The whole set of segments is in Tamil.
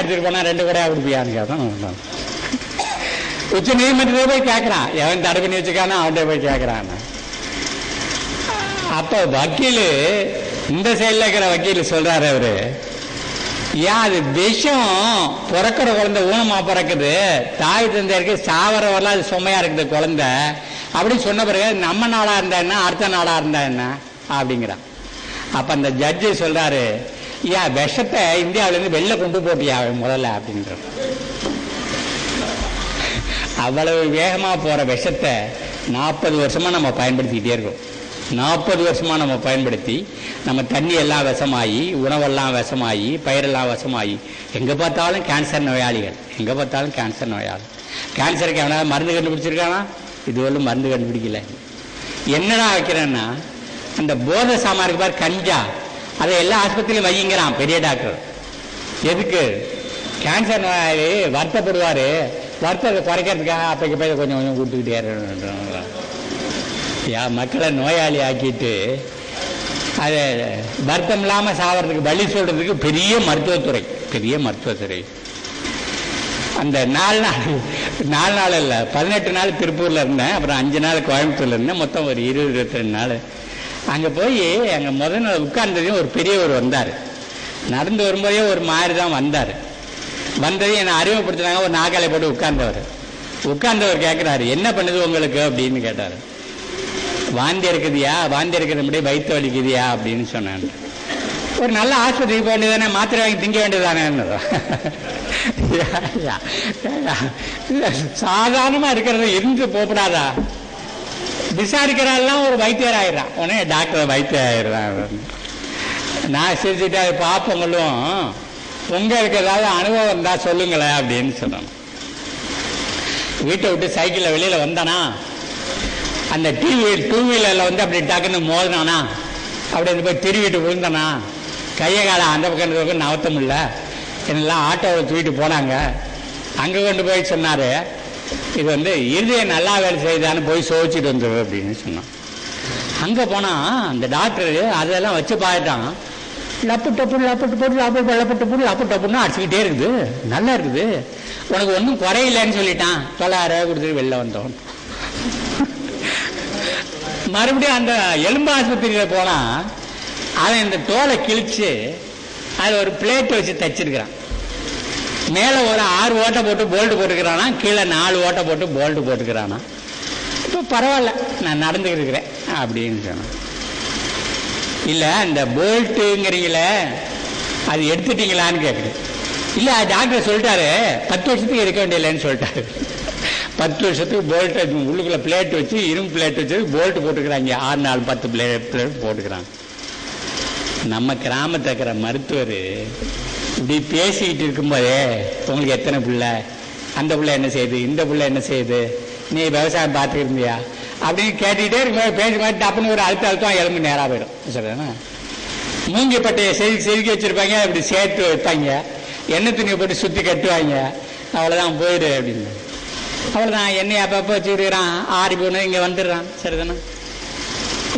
எடுத்துட்டு போனா ரெண்டு கூட கொடுப்பியான்னு கேட்டான். உச்ச நீதிமன்றத்தை போய் கேட்கறான் எவன் தடை பண்ணி வச்சுக்கானோ அவன்கிட்ட போய் கேட்கறான் அப்ப வக்கீல் இந்த சைடில் இருக்கிற வக்கீல் சொல்றாரு அவரு ஏன் அது விஷம் பிறக்கிற குழந்தை ஊனமா பிறக்குது. தாய் தந்தையருக்கு சாவர வரலாம் அது சுமையா இருக்குது குழந்தை. அப்படின்னு சொன்ன பிறகு நம்ம நாளா இருந்தா என்ன? அடுத்த நாளா இருந்தா என்ன? அப்படிங்கிறான். அப்ப அந்த ஜட்ஜு சொல்றாரு ஏன் விஷத்தை இந்தியாவிலேருந்து வெளில கொண்டு போட்டியா முதல்ல அப்படின்ற. அவ்வளவு வேகமாக போகிற விஷத்தை நாற்பது வருஷமாக நம்ம பயன்படுத்திக்கிட்டே இருக்கோம். நாற்பது வருஷமாக நம்ம பயன்படுத்தி நம்ம தண்ணி எல்லாம் விஷமாகி உணவெல்லாம் விஷமாகி பயிரெல்லாம் விஷமாகி எங்கே பார்த்தாலும் கேன்சர் நோயாளிகள். எங்கே பார்த்தாலும் கேன்சர் நோயாளி. கேன்சருக்கு எவனா மருந்து கண்டுபிடிச்சிருக்கானா? இதுவரையும் மருந்து கண்டுபிடிக்கல. என்னடா வைக்கிறேன்னா அந்த போதை சாமான் இருக்கு கஞ்சா. அதை எல்லா ஆஸ்பத்திரியிலும் வையுங்கிறான் பெரிய டாக்டர். எதுக்கு? கேன்சர் நோயாளி வருத்தப்படுவார். வருத்தத்தை குறைக்கிறதுக்காக அப்பைக்கு போய் கொஞ்சம் கொஞ்சம் கொடுத்துக்கிட்டே யா மக்களை நோயாளி ஆக்கிட்டு அது வருத்தம் இல்லாமல் சாவறதுக்கு வழி சொல்கிறதுக்கு பெரிய மருத்துவத்துறை பெரிய மருத்துவத்துறை. அந்த நாலு நாள் நாலு நாள் இல்லை பதினெட்டு நாள் திருப்பூரில் இருந்தேன் அப்புறம் அஞ்சு நாள் கோயம்புத்தூரில் இருந்தேன் மொத்தம் ஒரு இருபது இருபத்தி ரெண்டு நாள் அங்கே போய் அங்கே முதல் நாள் உட்கார்ந்ததையும் ஒரு பெரியவர் வந்தார். நடந்து வரும்போதே ஒரு மாதிரி தான் வந்தார். வந்ததையும் என்னை அறிமுகப்படுத்தினாங்க ஒரு நாக்காலை போட்டு உட்கார்ந்தவர். உட்கார்ந்தவர் கேட்குறாரு என்ன பண்ணுது உங்களுக்கு? அப்படின்னு கேட்டார். வாந்தி இருக்குதுயா வாந்தி இருக்கிற முடியே வயிற்று வலிக்குதியா? அப்படின்னு சொன்னான் ஒரு நல்ல ஆஸ்பத்திரிக்கு போக வேண்டியதானே மாத்திரை வாங்கி திங்க வேண்டியதானே சாதாரணமாக இருக்கிறது இருந்து போகப்படாதா விசாரிக்கிறாள்லாம் ஒரு வைத்தியர் ஆயிடுறான் உடனே டாக்டர் வைத்தியர் ஆயிடுறான் நான் சிரிச்சுட்டு அதை பார்ப்பங்களும் உங்கள் ஏதாவது அனுபவம் இருந்தால் சொல்லுங்களேன் அப்படின்னு சொன்னான். வீட்டை விட்டு சைக்கிளில் வெளியில் வந்தானா? அந்த டிவி டூ வீலரில் வந்து அப்படி டக்குன்னு மோதினானா? அப்படி போய் திருவிட்டு விழுந்தானா? கையை காலை அந்த பக்கம் இந்த பக்கம் நவத்த முடியல. என்னெல்லாம் ஆட்டோவில் தூக்கிட்டு போனாங்க? அங்கே கொண்டு போய் சொன்னார் இது வந்து இருதயம் நல்லா வேலை செய்தான்னு போய் சோதிச்சுட்டு வந்துரு அப்படின்னு சொன்னான். அங்கே போனால் அந்த டாக்டர் அதெல்லாம் வச்சு பார்த்துட்டான். லப்பு டப்பு லப்பட்டு போட்டு லப்பு லப்பட்டு போட்டு லப்பு டப்புன்னு அடிச்சுக்கிட்டே இருக்குது. நல்லா இருக்குது. உனக்கு ஒன்றும் குறையில்லைன்னு சொல்லிட்டான். தொள்ளாயிரம் ரூபாய் கொடுத்துட்டு வெளில வந்தோம். மறுபடியும் அந்த எலும்பு ஆஸ்பத்திரியில் போனால் அவன் இந்த தோலை கிழிச்சு அதில் ஒரு பிளேட் வச்சு தச்சிருக்கிறான். மேலே ஒரு ஆறு ஓட்டை போட்டு போல்ட்டு போட்டுக்கிறானா? கீழே நாலு ஓட்டை போட்டு போல்ட்டு போட்டுக்கிறானா? இப்போ பரவாயில்ல நான் நடந்துக்கிட்டு இருக்கிறேன் அப்படின்னு சொன்னேன். இல்லை இந்த போல்ட்டுங்கிறீங்களே அது எடுத்துட்டீங்களான்னு கேட்குறேன் இல்லை டாக்டர் சொல்லிட்டாரு பத்து வருஷத்துக்கு இருக்க வேண்டியதில்லைன்னு சொல்லிட்டாரு. பத்து வருஷத்துக்கு போல்ட் உள்ளுக்குள்ள பிளேட் வச்சு இரும்பு பிளேட் வச்சு போல்ட் போட்டுக்கிறாங்க. ஆறு நாலு பத்து பிளேட் பிளேட் போட்டுக்கிறாங்க. நம்ம கிராமத்தில் இருக்கிற மருத்துவர் இப்படி பேசிக்கிட்டு இருக்கும்போதே உங்களுக்கு எத்தனை பிள்ளை? அந்த பிள்ளை என்ன செய்யுது இந்த பிள்ளை என்ன செய்யுது நீ விவசாயம் பார்த்துக்கிருந்தியா அப்படின்னு கேட்டுக்கிட்டே இருக்கும்போது பேசி மாதிரி டப்புன்னு ஒரு அழுத்த அழுத்தம் எலும்பு நேராக போயிடும். சரிதானே மூங்கி செதுக்கி செதுக்கி வச்சிருப்பாங்க இப்படி சேர்த்து வைப்பாங்க. எண்ணெய் துணியை போட்டு சுற்றி கட்டுவாங்க. அவ்வளோதான் போயிடு அப்படின்னு. அவ்வளோதான் எண்ணெய் அப்பப்போ வச்சுக்கிறான் ஆறி போகணும் இங்கே வந்துடுறான். சரிதானே?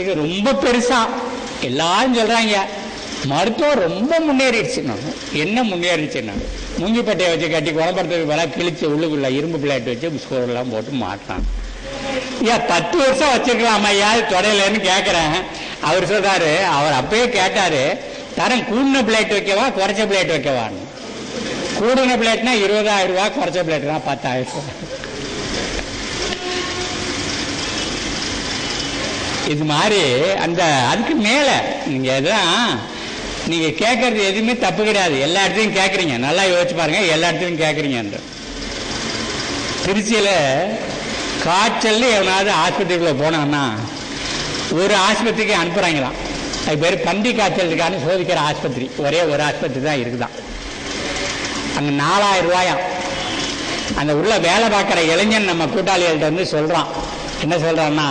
இது ரொம்ப பெருசாக எல்லாரும் சொல்கிறாங்க மருத்துவம் ரொம்ப முன்னேறிடுச்சுன்னா என்ன முன்னேறிச்சுன்னா மூங்கிப்பட்டையை வச்சு கட்டி குணப்படுத்துறதுக்கு பதிலாக கிழிச்சு உள்ளுக்குள்ள இரும்பு பிளேட் வச்சு ஸ்கோர்லாம் போட்டு மாட்டான் ஏன் பத்து வருஷம் வச்சிருக்கலாம் ஐயா? தொடையிலன்னு கேட்குறேன் அவர் சொல்றாரு அவர் அப்பயே கேட்டாரு தரம் கூடின பிளேட் வைக்கவா குறைச்ச பிளேட் வைக்கவான்னு. கூடின பிளேட்னா இருபதாயிரம் ரூபா குறைச்ச பிளேட்னா பத்தாயிரம் ரூபா இது மாதிரி அந்த அதுக்கு மேலே நீங்கள் எதுதான் நீங்க கேட்கறது எதுவுமே தப்பு கிடையாது. எல்லா இடத்துலையும் கேட்குறீங்க நல்லா யோசிச்சு பாருங்க. எல்லா இடத்துலையும் கேட்குறீங்க திருச்சியில காய்ச்சல் எவனாவது ஆஸ்பத்திரிக்குள்ள போனான்னா ஒரு ஆஸ்பத்திரிக்கு அனுப்புறாங்களாம். அது பேர் பண்டி காய்ச்சல் இருக்கான்னு சோதிக்கிற ஆஸ்பத்திரி. ஒரே ஒரு ஆஸ்பத்திரி தான் இருக்குதான் அங்க நாலாயிரம் ரூபாயாம். அந்த உள்ள வேலை பார்க்குற இளைஞன் நம்ம கூட்டாளிகள்கிட்ட வந்து சொல்றான். என்ன சொல்றான்னா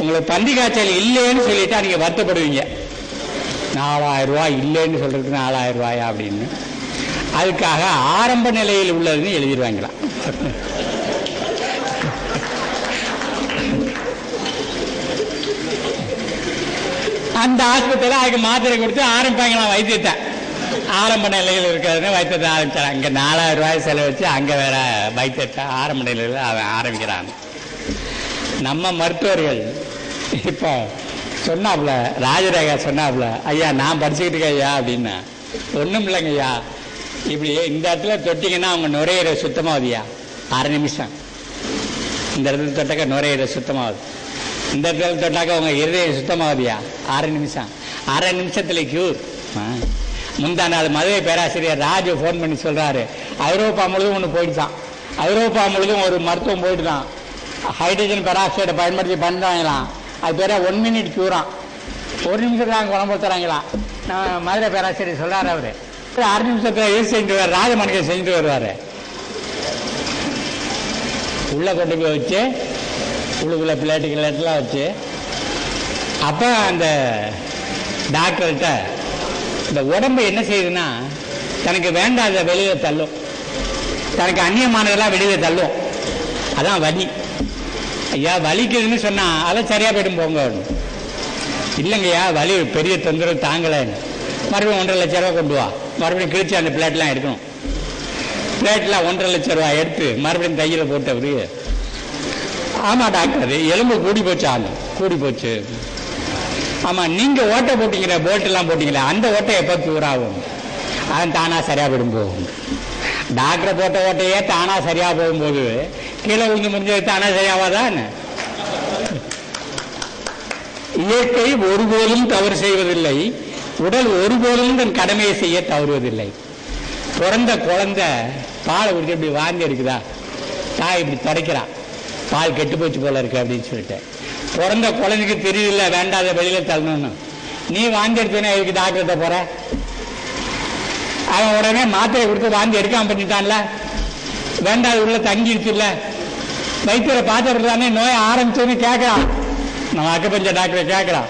உங்களுக்கு பந்தி காய்ச்சல் இல்லைன்னு சொல்லிட்டா நீங்க வருத்தப்படுவீங்க. நாலாயிரம் ரூபாய் இல்லைன்னு சொல்றதுக்கு நாலாயிரம் ரூபாயா அப்படின்னு. அதுக்காக ஆரம்ப நிலையில் உள்ளதுன்னு எழுதிடுவாங்களாம் அந்த ஆஸ்பத்திரியில் அதுக்கு மாத்திரை கொடுத்து ஆரம்பிப்பாங்களாம் வைத்தியத்தை. ஆரம்ப நிலையில் இருக்கிறதுன்னு வைத்தியத்தை ஆரம்பிச்சாங்க. அங்கே நாலாயிரம் ரூபாய் செலவச்சு அங்கே வேற வைத்தியத்தை ஆரம்ப நிலையில் அவன் ஆரம்பிக்கிறான். நம்ம மருத்துவர்கள் இப்போ சொன்னாப்புல ராஜரேகா சொன்னாப்புல ஐயா நான் படிச்சுக்கிட்டு இருக்கேன் ஐயா அப்படின்னா. ஒன்றும் இல்லைங்க ஐயா. இப்படி இந்த இடத்துல தொட்டிங்கன்னா அவங்க நுரையீரை சுத்தமாகுதுயா அரை நிமிஷம். இந்த இடத்துல தொட்டாக்க நுரையீரை சுத்தமாகுது. இந்த இடத்துல தொட்டாக்க உங்கள் இருதயம் சுத்தமாகுதுயா அரை நிமிஷம். அரை நிமிஷத்தில் கியூர் முந்தா நாள் மதுரை பேராசிரியர் ராஜு ஃபோன் பண்ணி சொல்கிறாரு ஐரோப்பா முழுதும் ஒன்று போயிடுச்சான் ஐரோப்பா முழுதும் ஒரு மருத்துவம் போயிட்டுதான் ஹைட்ரஜன் பெராக்சைடை பயன்படுத்தி பண்ணுறாங்களாம் அது பேர ஒன் மினிட் கியூரான் ஒரு நிமிஷத்துல அங்கே குணப்படுத்துறாங்களாம் நான் மதுரை பேராசிரியர் சொல்றாரு அவரு. அரை நிமிஷத்தில் இது செஞ்சுட்டு வருவார் ராஜமணிகை செஞ்சுட்டு வருவார். உள்ளே கொண்டு போய் வச்சு உள்ளுக்குள்ள பிளேட்டு கிளேட்டெலாம் வச்சு அப்போ அந்த டாக்டர்கிட்ட இந்த உடம்பு என்ன செய்யுதுன்னா தனக்கு வேண்டாத வெளியில் தள்ளும். தனக்கு அந்நியமானதெல்லாம் வெளியில் தள்ளும். அதான் வலி. ஐயா வலிக்குதுன்னு சொன்னா அதெல்லாம் சரியா போயிடும் போங்க. இல்லைங்கய்யா வலி பெரிய தொந்தரவு தாங்கலைன்னு மறுபடியும் ஒன்றரை லட்ச ரூபா கொண்டு வா. மறுபடியும் கிழிச்சு அந்த பிளேட்லாம் எடுக்கணும். பிளேட்லாம் ஒன்றரை லட்ச ரூபா எடுத்து மறுபடியும் தையில் போட்ட அவரு ஆமா டாக்டர் எலும்பு கூடி போச்சு? ஆளு கூடி போச்சு. ஆமா நீங்க ஓட்டை போட்டீங்களே போல்ட் எல்லாம் போட்டீங்களே அந்த ஓட்டை எப்போ கியூர் ஆகும்? அது தானா சரியா போயிடும் போகும். டாக்டரை போட்ட ஓட்டையே தானா சரியா போகும்போது கீழே விழுந்து முடிஞ்சது தானா சரியாவாதான் இயற்கை ஒருபோதும் தவறு செய்வதில்லை உடல் ஒருபோதும் தன் கடமையை செய்ய தவறுவதில்லை பிறந்த குழந்தை பாலை குடிச்சு இப்படி வாந்தி இருக்குதா தாய் இப்படி துடைக்கிறா பால் கெட்டு போச்சு போல இருக்கு அப்படின்னு சொல்லிட்டு பிறந்த குழந்தைக்கு தெரியல வேண்டாத வெளியில தள்ளணும்னு நீ வாந்தி எடுத்தேன்னா எதுக்கு டாக்டர்கிட்ட போற அவன் உடனே மாத்திரை கொடுத்து வாந்தி எடுக்காம பண்ணிட்டான்ல வேண்டாத உள்ள தங்கிடுச்சுல்ல வைத்தியரை பார்த்தவர் தானே நோய் ஆரம்பிச்சோன்னு கேட்கறான் நம்ம அக்கப்பஞ்ச டாக்டரை கேட்கறான்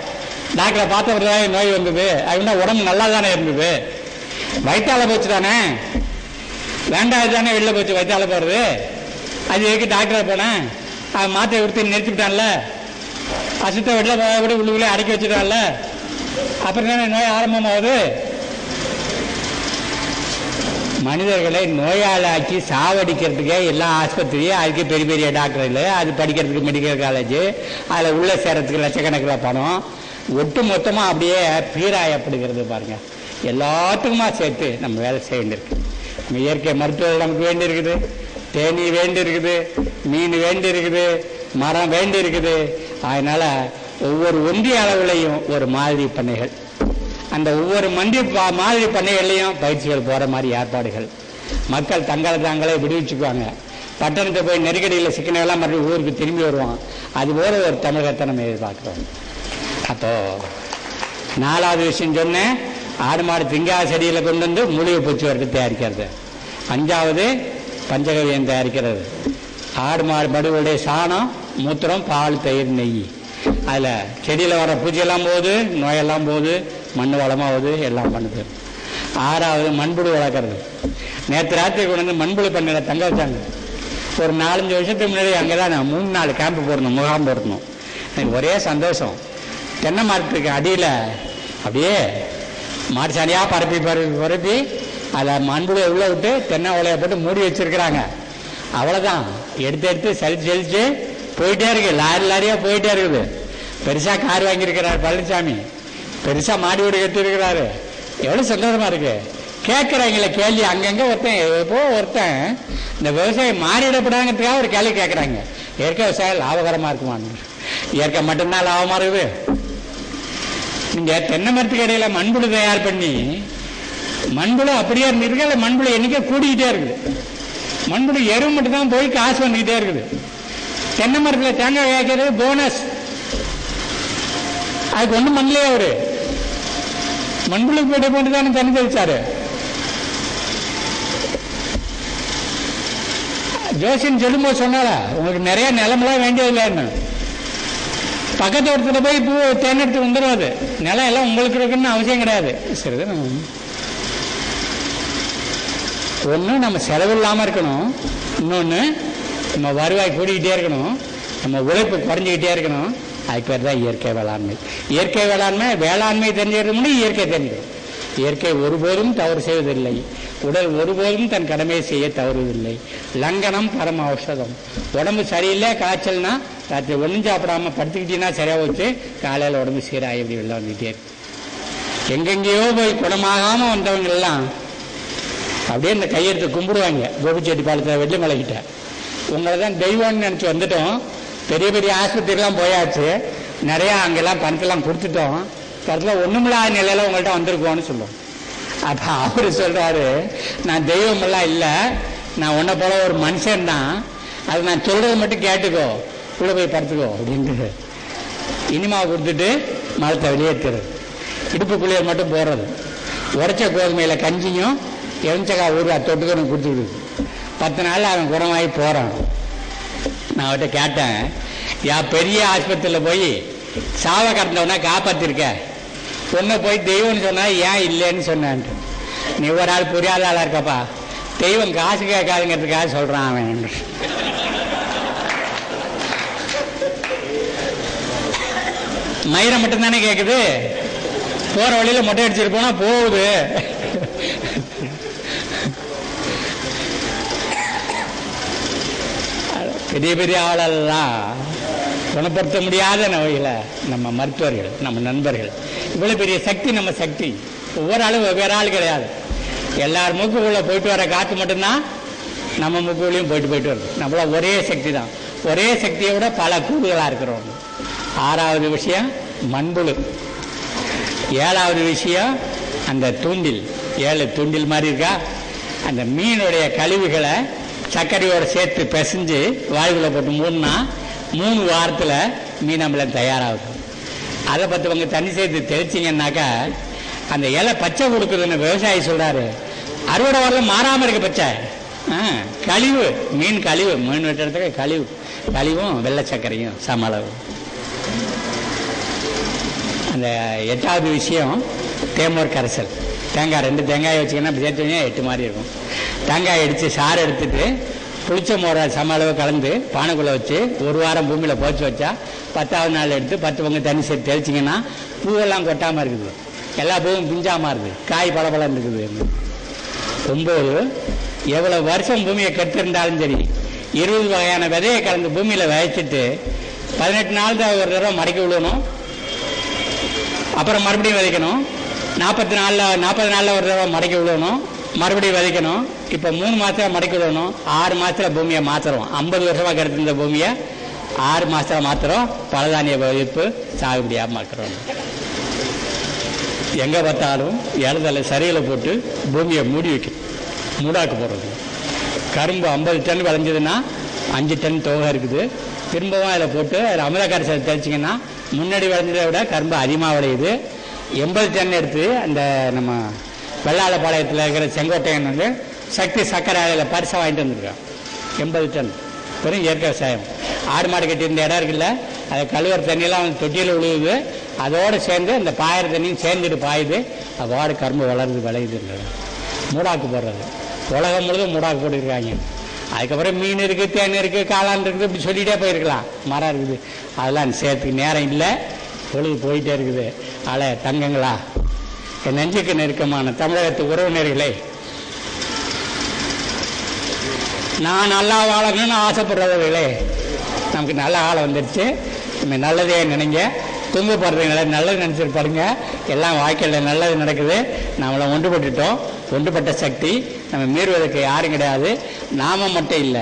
டாக்டரை பார்த்தவர் தானே நோய் வந்தது. அப்படின்னா உடம்பு நல்லா தானே இருந்தது. வயிற்றால போச்சு தானே? வேண்டாம் தானே வெளில போச்சு வயிற்றால போறது? அது எதுக்கு டாக்டரை போனேன் அவன் மாத்திரை கொடுத்து நிறுத்திவிட்டான்ல அசுத்த வெளில போக விட உள்ளுக்குள்ளே அடக்கி வச்சுட்டான்ல. அப்புறம் தானே நோய் ஆரம்பமாகுது? மனிதர்களை நோயாளாக்கி சாவடிக்கிறதுக்கே எல்லா ஆஸ்பத்திரியும் அதுக்கு பெரிய பெரிய டாக்டர் இல்லை. அது படிக்கிறதுக்கு மெடிக்கல் காலேஜ் அதில் உள்ள சேரத்துக்கு லட்சக்கணக்கில் பணம். ஒட்டு மொத்தமாக அப்படியே பீராயப்படுகிறது பாருங்க. எல்லாத்துக்குமா சேர்த்து நம்ம வேலை செய்ய வேண்டியிருக்கு. நம்ம இயற்கை மருத்துவம் நமக்கு வேண்டி இருக்குது தேனி வேண்டி இருக்குது மீன் வேண்டி இருக்குது மரம் வேண்டி இருக்குது அதனால் ஒவ்வொரு ஒன்றிய அளவுலையும் ஒரு மாதிரி பண்ணைகள். அந்த ஒவ்வொரு மண்டி பா- மாதிரி பண்ணைகள்லையும் பயிற்சிகள் போகிற மாதிரி ஏற்பாடுகள். மக்கள் தங்களை தாங்களே விடுவிச்சுக்குவாங்க. பட்டணத்தை போய் நெருக்கடியில் சிக்கனெல்லாம் மறுபடியும் ஊருக்கு திரும்பி வருவான். அதுபோல் ஒரு தமிழகத்தை நம்ம எதிர்பார்க்குறோம். அப்போ நாலாவது விஷயம் சொன்னேன். ஆடு மாடு திங்கா செடியில் கொண்டு வந்து மூலிகை பூச்சி வரட்டு தயாரிக்கிறது. அஞ்சாவது பஞ்சகவியம் தயாரிக்கிறது. ஆடு மாடு மடுவுடைய சாணம் மூத்திரம் பால் தயிர் நெய். அதில் செடியில் வர பூச்சியெல்லாம் போகுது நோயெல்லாம் போகுது. மண் வளமாவது எல்லாம் பண்ணுது. ஆறாவது மண்புழு வளர்க்குறது. நேற்று ராத்திரி கொண்டு வந்து மண்புழு பண்ணையில் தங்க வச்சாங்க. ஒரு நாலஞ்சு வருஷத்துக்கு முன்னாடி அங்கே தான் நான் மூணு நாலு கேம்ப் போடணும் முகாம் போடணும். எனக்கு ஒரே சந்தோஷம். தென்னை மரத்துக்கு அடியில் அப்படியே மாட்டு சாணியாக பரப்பி பரப்பி பரப்பி அதை மண்புழு எவ்வளோ விட்டு தென்னை உலையை போட்டு மூடி வச்சுருக்கிறாங்க. அவ்வளோதான் எடுத்து எடுத்து சலிச்சு சலிச்சு போயிட்டே இருக்கு. லாரி லாரியாக போயிட்டே இருக்குது. பெருசாக கார் வாங்கியிருக்கிறார் பழனிசாமி பெருசாக மாடி வீடு கட்டியிருக்கிறாரு. எவ்வளோ சந்தோஷமா இருக்கு. கேட்குறாங்களே கேள்வி. அங்கங்கே ஒருத்தன் எப்போ ஒருத்தன் இந்த விவசாயம் மாறிடப்படாங்கிறதுக்காக ஒரு கேள்வி கேட்குறாங்க இயற்கை விவசாயம் லாபகரமாக இருக்குமான்னு. இயற்கை மட்டும்தான் லாபமாக இருக்குது. நீங்க தென்னை மரத்துக்கு இடையில மண்புழு தயார் பண்ணி மண்புழு அப்படியே இருந்திருக்கு இல்லை மண்புழு எண்ணிக்கை கூடிக்கிட்டே இருக்குது. மண்புழு எரு மட்டும் தான் போய் காசு வந்துக்கிட்டே இருக்குது. தென்னை மரத்தில் தேங்காய் காய்க்கிறது போனஸ் அதுக்கு ஒன்றும் பண்ணலையே அவரு. மண்புழு போட்டு போட்டு தானே தண்ணி தெளிச்சாரு ஜோசியன் சொல்லும்போது சொன்னாரா உங்களுக்கு நிறைய நிலமெல்லாம் வேண்டியதில்லைன்னு பக்கத்து இடத்துல போய் பூ தேர்ந்தெடுத்து வந்துடுவாது அது நிலம் எல்லாம் உங்களுக்கு இருக்குன்னு அவசியம் கிடையாது சரிதான் ஒன்று நம்ம செலவு இல்லாமல் இருக்கணும் இன்னொன்று நம்ம வருவாய் கூடிக்கிட்டே இருக்கணும் நம்ம உழைப்பு குறைஞ்சிக்கிட்டே இருக்கணும் அதுக்கு பேர் தான் இயற்கை வேளாண்மை. இயற்கை வேளாண்மை வேளாண்மை தெரிஞ்சுக்கிறது முன்னாடி இயற்கை தெரிஞ்சுக்கணும் இயற்கை ஒருபோதும் தவறு செய்வதில்லை. உடல் ஒருபோதும் தன் கடமையை செய்ய தவறுவதில்லை. லங்கனம் பரம ஔஷதம். உடம்பு சரியில்லை காய்ச்சல்னா ராத்திரி ஒன்றும் சாப்பிடாம படுத்துக்கிட்டீங்கன்னா சரியாக வச்சு காலையில் உடம்பு சீராக இப்படி வெளில வந்துகிட்டே இருக்கு. எங்கெங்கேயோ போய் குணமாகாமல் வந்தவங்கெல்லாம் அப்படியே இந்த கையெடுத்து கும்பிடுவாங்க. கோபிச்செட்டிப்பாளையத்தில் வெள்ளிமலைக்கிட்ட உங்களை தான் தெய்வம்னு நினச்சி வந்துட்டோம். பெரிய பெரிய ஆஸ்பத்திரிலாம் போயாச்சு. நிறையா அங்கெல்லாம் பணத்தெல்லாம் கொடுத்துட்டோம். கருத்தில் ஒன்றுமில்லாத நிலையில் உங்கள்கிட்ட வந்திருக்கோம்னு சொல்லுவோம். அப்போ அவர் சொல்கிறாரு நான் தெய்வமெல்லாம் இல்லை. நான் உன்னை போல ஒரு மனுஷன் தான். அது நான் சொல்கிறது மட்டும் கேட்டுக்கோ. உள்ளே போய் படுத்துக்கோ அப்படின்ட்டு இனிமா கொடுத்துட்டு மரத்தை வெளியேற்றுறது இடுப்பு குளியல் மட்டும் போடுறது உரைச்ச கோதுமையில் கஞ்சியும் எலுமிச்சக்காய் ஊறுகா தொட்டுக்கணும் கொடுத்துக்கிடுது பத்து நாள் அவன் குணமாகி போகிறான் நான் அவர்கிட்ட கேட்டேன். யா பெரிய ஆஸ்பத்திரியில் போய் சாவை கடந்தவனா காப்பாற்றிருக்க பொண்ணை போய் தெய்வம்னு சொன்னால் ஏன் இல்லைன்னு சொன்னான்ட்டு நீ ஒரு ஆள் புரியாத ஆளாக இருக்கப்பா. தெய்வம் காசு கேட்காதுங்கிறதுக்காக சொல்கிறான் அவன் மயிரை மட்டும்தானே கேட்குது போகிற வழியில் மொட்டை அடிச்சிட்டு போகுது. பெரிய பெரிய ஆளெல்லாம் குணப்படுத்த முடியாத நோய்களை நம்ம மருத்துவர்கள் நம்ம நண்பர்கள். இவ்வளோ பெரிய சக்தி நம்ம சக்தி. ஒவ்வொரு ஆளும் வெவ்வேறு ஆள் கிடையாது. எல்லார் மூக்குக்குள்ளே போயிட்டு வர காற்று மட்டும்தான் நம்ம மூக்குள்ளேயும் போயிட்டு போயிட்டு வருது. நம்மள ஒரே சக்தி தான் ஒரே சக்தியை விட பல கூறுகளாக இருக்கிறோம். ஆறாவது விஷயம் மண்புழு. ஏழாவது விஷயம் அந்த தூண்டில். ஏழு தூண்டில் மாதிரி இருக்கா? அந்த மீனுடைய கழிவுகளை சர்க்கரையோட சேர்த்து பிசைஞ்சு வாயுக்குள்ள போட்டு மூணுனா மூணு வாரத்தில் மீன் தயாராகும். அதை பற்றி உங்கள் தண்ணி சேர்த்து தெளிச்சிங்கன்னாக்கா அந்த இலை பச்சை கொடுக்குதுன்னு விவசாயி சொல்கிறாரு அறுவடை வரல மாறாமல் இருக்கு பச்சை. ஆ கழிவு மீன் கழிவு மீன் வெட்டுறதுக்கு கழிவு. கழிவும் வெள்ளை சர்க்கரையும் சம அளவு. அந்த எட்டாவது விஷயம் தேமோர் கரைசல். தேங்காய் ரெண்டு தேங்காயை வச்சுக்கன்னா சேர்த்து எட்டு மாதிரி இருக்கும். தேங்காய் அடித்து சாறு எடுத்துட்டு புளிச்ச மோரை சம அளவு கலந்து பானைக்குள்ளே வச்சு ஒரு வாரம் பூமியில் போச்சு வச்சா பத்தாவது நாள் எடுத்து பத்து பங்கு தண்ணி சேர்த்து தெளிச்சிங்கன்னா பூவெல்லாம் கொட்டாமல் இருக்குது. எல்லா பூவும் பிஞ்சாமல் இருக்குது. காய் பளபளன்னு இருக்குது. ஒம்பது எவ்வளோ வருஷம் பூமியை கெடுத்திருந்தாலும் சரி இருபது வகையான விதையை கலந்து பூமியில் விதைச்சிட்டு பதினெட்டு நாள் தான் ஒரு தடவை மடக்கி விழணும் அப்புறம் மறுபடியும் விதைக்கணும். நாற்பத்தி நாலில் நாற்பது நாளில் ஒரு தடவை மடக்கி விழுணும் மறுபடியும் விதைக்கணும். இப்போ மூணு மாதத்தில் மடக்கி விடணும். ஆறு மாதத்தில் பூமியை மாற்றுறோம் ஐம்பது வருஷமாக கிடைச்சிருந்த பூமியை ஆறு மாதத்தில் மாத்திரம் பலதானிய விதைப்பு சாகுபடியாக மாற்றுறோம் எங்கே பார்த்தாலும் இடத்துல சரியில் போட்டு பூமியை மூடி வைக்கணும். மூடாக்கு போடுறது கரும்பு ஐம்பது டன் விளைஞ்சதுன்னா அஞ்சு டன் தொகை இருக்குது. திரும்பவும் அதில் போட்டு அதில் அமில தெளிச்சிங்கன்னா முன்னாடி விளைஞ்சதை விட கரும்பு அதிகமாக விளையுது. எண்பது டன் எடுத்து அந்த நம்ம வெள்ளாளப்பாளையத்தில் இருக்கிற செங்கோட்டையன் வந்து சக்தி சக்கரை அதில் பரிசாக வாங்கிட்டு வந்துருக்கோம். எண்பது டன். வெறும் இயற்கை விவசாயம். ஆடு மாடு கட்டியிருந்த இடம் இருக்குல்ல அதை கழுவுற தண்ணியெல்லாம் தொட்டியில் விழுகுது அதோடு சேர்ந்து அந்த பாயிற தண்ணியும் சேர்ந்துட்டு பாயுது. அதோட கரும்பு வளருது விளையுதுன்றது மூடாக்கு போடுறது. உலகம் முழுதும் மூடாக்கு போட்டுருக்காங்க. அதுக்கப்புறம் மீன் இருக்குது தேன் இருக்குது காளான் இருக்குது இப்படி சொல்லிகிட்டே போயிருக்கலாம். மரம் இருக்குது. அதெல்லாம் சேர்த்துக்கு நேரம் இல்லை. பொழுது போயிட்டே இருக்குது. அல தங்கங்களா? என் நெஞ்சுக்கு நெருக்கமான தமிழகத்து உறவினர்களே நான் நல்லா வாழணும்னு ஆசைப்படுறவர்களே. நமக்கு நல்ல ஆளை வந்துடுச்சு நம்ம நல்லதே நினைங்க. துன்ப நல்லது நினச்சிட்டு பாருங்க. எல்லாம் வாழ்க்கையில் நல்லது நடக்குது. நம்மளை ஒன்றுபட்டுட்டோம். ஒன்றுபட்ட சக்தி. நம்ம மீறுவதற்கு யாரும் கிடையாது. நாம மட்டும் இல்லை.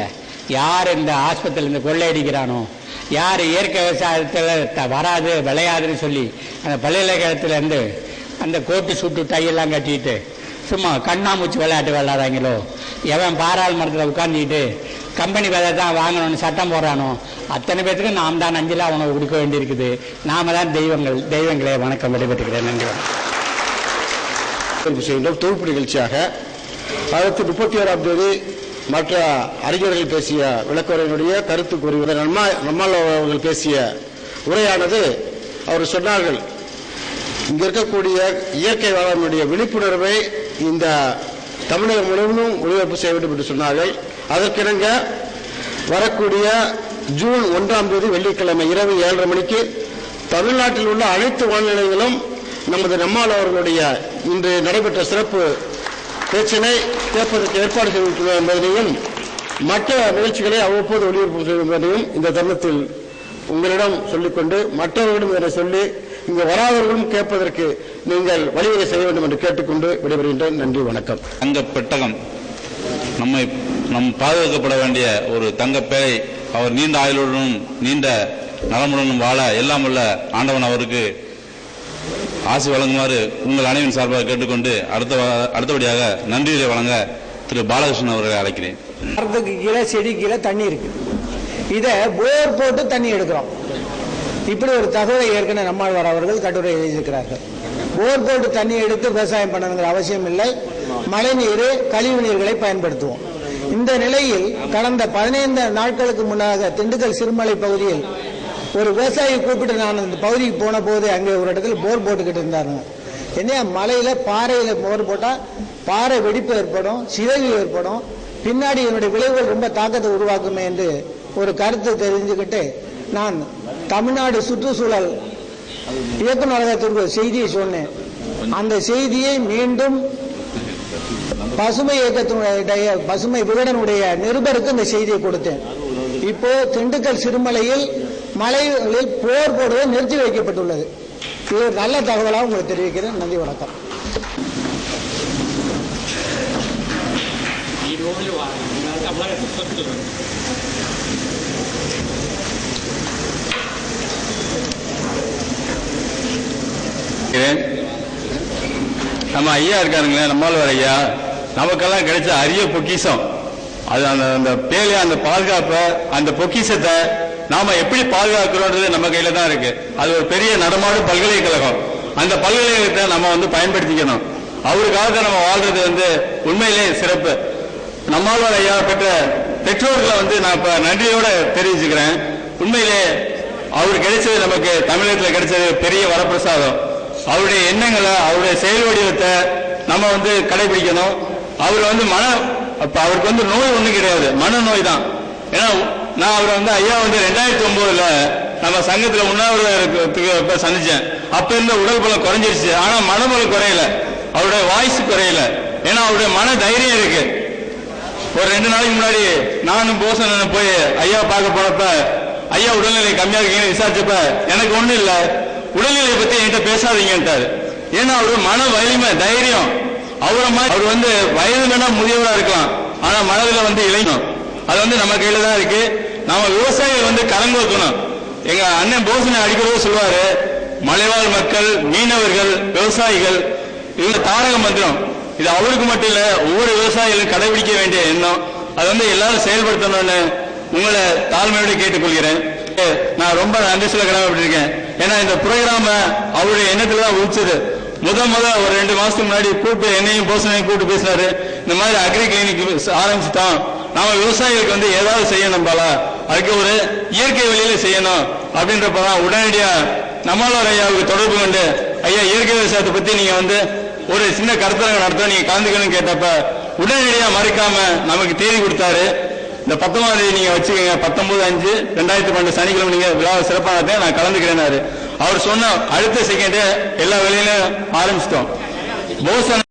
யார் இந்த ஆஸ்பத்திரியில் இந்த கொள்ளையடிக்கிறானோ? யார் இயற்கை விவசாயத்தில் த- வராது விளையாதுன்னு சொல்லி அந்த பல்கலைக்கழகத்துலேருந்து அந்த கோட்டு சுட்டு டையெல்லாம் கட்டிட்டு சும்மா கண்ணாமூச்சி விளையாட்டு விளையாடுறாங்களோ? எவன் பாராளுமன்றத்தில் உட்காந்துக்கிட்டு கம்பெனி வேலை தான் வாங்கணும்னு சட்டம் போடுறானோ அத்தனை பேத்துக்கு நாம் தான் அஞ்சில் அவனுக்கு கொடுக்க வேண்டியிருக்குது. நாம தான் தெய்வங்கள் தெய்வங்களே. வணக்கம் விடைபெற்றுக்கிறேன். நன்றி வணக்கம். தொகுப்பு நிகழ்ச்சியாக அடுத்து முப்பத்தி ஓராம் தேதி மற்ற அறிஞர்கள் பேசிய விளக்குரையினுடைய கருத்து கூறுவது நம்மா நம்மால் அவர்கள் பேசிய உரையானது அவர் சொன்னார்கள். இங்க இருக்கக்கூடிய இயற்கை வேளாண்மையுடைய விழிப்புணர்வை இந்த தமிழகம் முழுவதும் ஒளிபரப்பு செய்ய வேண்டும் என்று சொன்னார்கள். அதற்கிணங்க வரக்கூடிய ஜூன் ஒன்றாம் தேதி வெள்ளிக்கிழமை இரவு ஏழரை மணிக்கு தமிழ்நாட்டில் உள்ள அனைத்து வானிலைகளும் நமது நம்மால் அவர்களுடைய இன்று நடைபெற்ற சிறப்பு பேச்சினை கேட்பதற்கு ஏற்பாடு செய்திருக்கிறோம் என்பதனையும் மற்ற நிகழ்ச்சிகளை அவ்வப்போது ஒளிபரப்பு என்பதையும் இந்த தருணத்தில் உங்களிடம் சொல்லிக்கொண்டு மற்றவர்களிடம் இதனை சொல்லி இங்கு வராதவர்களும் கேட்பதற்கு நீங்கள் வழிவகை செய்ய வேண்டும் என்று கேட்டுக்கொண்டு விடைபெறுகின்றேன். நன்றி வணக்கம். தங்க பெட்டகம். நம்மை நம் பாதுகாக்கப்பட வேண்டிய ஒரு தங்க பேரை அவர் நீண்ட ஆயுளுடனும் நீண்ட நலமுடனும் வாழ எல்லாம் உள்ள ஆண்டவன் அவருக்கு ஆசி வழங்குமாறு உங்கள் அனைவரின் சார்பாக கேட்டுக்கொண்டு அடுத்த அடுத்தபடியாக நன்றியை வழங்க திரு பாலகிருஷ்ணன் அவர்களை அழைக்கிறேன். மரத்துக்கு கீழே செடி கீழே தண்ணி இருக்கு. இதை போர் போட்டு தண்ணி எடுக்கிறோம். இப்படி ஒரு தகவலை ஏற்கனவே நம்மாழ்வார் அவர்கள் கட்டுரை எழுதியிருக்கிறார்கள். போர் போட்டு தண்ணி எடுத்து விவசாயம் பண்ணணுங்கிற அவசியம் இல்லை. மழைநீர் கழிவு நீர்களை பயன்படுத்துவோம். இந்த நிலையில் கடந்த பதினைந்து நாட்களுக்கு முன்னாக திண்டுக்கல் சிறுமலை பகுதியில் ஒரு விவசாயி கூப்பிட்டு நான் அந்த பகுதிக்கு போன போது அங்கே ஒரு இடத்துல போர் போட்டுக்கிட்டு இருந்தாருங்க. என்ன மலையில பாறையில போர் போட்டால் பாறை வெடிப்பு ஏற்படும் சிதைவு ஏற்படும். பின்னாடி என்னுடைய விளைவுகள் ரொம்ப தாக்கத்தை உருவாக்குமே என்று ஒரு கருத்து தெரிஞ்சுக்கிட்டு நான் தமிழ்நாடு சுற்றுச்சூழல் இயக்குநரகத்திற்கு ஒரு செய்தியை சொன்னேன். அந்த செய்தியை மீண்டும் பசுமை இயக்கத்தினுடைய பசுமை விகடனுடைய நிருபருக்கு இந்த செய்தியை கொடுத்தேன். இப்போ திண்டுக்கல் சிறுமலையில் மலைகளில் போர் போடுவது நிறுத்தி வைக்கப்பட்டுள்ளது. இது ஒரு நல்ல தகவலாக உங்களுக்கு தெரிவிக்கிறேன். நன்றி வணக்கம். நினைக்கிறேன். நம்ம ஐயா இருக்காருங்களே நம்மாழ்வார் ஐயா. நமக்கெல்லாம் கிடைச்ச அரிய பொக்கிஷம். அது அந்த அந்த பேலை அந்த பாதுகாப்பை அந்த பொக்கிஷத்தை நாம எப்படி பாதுகாக்கிறோன்றது நம்ம கையில தான் இருக்கு. அது ஒரு பெரிய நடமாடும் பல்கலைக்கழகம். அந்த பல்கலைக்கழகத்தை நம்ம வந்து பயன்படுத்திக்கணும். அவருக்காக நம்ம வாழ்றது வந்து உண்மையிலே சிறப்பு. நம்மாழ்வார் ஐயா பெற்ற பெற்றோர்களை வந்து நான் இப்ப நன்றியோட தெரிவிச்சுக்கிறேன். உண்மையிலே அவர் கிடைச்சது நமக்கு தமிழகத்தில் கிடைச்சது பெரிய வரப்பிரசாதம். அவருடைய எண்ணங்களை அவருடைய செயல் வடிவத்தை நம்ம வந்து கடைபிடிக்கணும். அவர் வந்து மன அப்போ அவருக்கு வந்து நோய் ஒன்றும் கிடையாது. மனநோய் தான். ஏன்னா நான் அவரை வந்து ஐயா வந்து ரெண்டாயிரத்தி ஒன்பதுல நம்ம சங்கத்தில் உண்ணாவிரதத்துக்கு இப்போ சந்திச்சேன். அப்ப இருந்த உடல் பலம் குறைஞ்சிருச்சு. ஆனா மனபலம் குறையல. அவருடைய வாய்ஸ் குறையல. ஏன்னா அவருடைய மன தைரியம் இருக்கு. ஒரு ரெண்டு நாளைக்கு முன்னாடி நானும் போசன் போய் ஐயா பார்க்க போனப்ப ஐயா உடல்நிலை கம்மியா இருக்கீங்கன்னு விசாரிச்சப்ப எனக்கு ஒண்ணும் இல்லை. உடல்நிலை பத்தி என்கிட்ட பேசாதீங்கன்ட்டாரு. ஏன்னா அவரு மன வலிமை தைரியம். அவரை மாதிரி அவர் வந்து வயது வேணா முதியவரா இருக்கலாம். ஆனா மனதில் வந்து இளைஞம். அது வந்து நம்ம கையில தான் இருக்கு. நாம விவசாயிகள் வந்து கலங்கோக்கணும் எங்க அண்ணன் போசனை அடிக்கிறதோ சொல்லுவாரு. மலைவாழ் மக்கள் மீனவர்கள் விவசாயிகள் இவங்க தாரக மந்திரம். இது அவருக்கு மட்டும் இல்ல ஒவ்வொரு விவசாயிகளும் கடைபிடிக்க வேண்டிய எண்ணம். அது வந்து எல்லாரும் செயல்படுத்தணும்னு உங்களை தாழ்மையோடு கேட்டுக்கொள்கிறேன். நான் ரொம்ப நன்றி சொல்ல கடமைப்பட்டிருக்கேன். ஏன்னா இந்த புரோகிராம அவருடைய எண்ணத்துல தான் உதிச்சது. முத முத ஒரு ரெண்டு மாசத்துக்கு முன்னாடி கூப்பிட்டு என்னையும் போசனையும் கூப்பிட்டு பேசினாரு. இந்த மாதிரி அக்ரி கிளினிக் ஆரம்பிச்சுட்டோம் நாம விவசாயிகளுக்கு வந்து ஏதாவது செய்யணும் போல அதுக்கு ஒரு இயற்கை வழியில செய்யணும் அப்படின்றப்பதான் உடனடியா நம்மளோட ஐயாவுக்கு தொடர்பு கொண்டு ஐயா இயற்கை விவசாயத்தை பத்தி நீங்க வந்து ஒரு சின்ன கருத்தரங்க நடத்த நீங்க கலந்துக்கணும்னு கேட்டப்ப உடனடியா மறைக்காம நமக்கு தேதி கொடுத்தாரு. இந்த பத்தொன்பதாம் தேதி நீங்க வச்சுக்கோங்க. பத்தொன்பது அஞ்சு ரெண்டாயிரத்தி பன்னெண்டு சனிக்கிழமை நீங்க விழாவை சிறப்பாக நான் கலந்துக்கிறேனாரு. அவர் சொன்ன அடுத்த செகண்டே எல்லா வேலையிலும் ஆரம்பிச்சிட்டோம். போசன்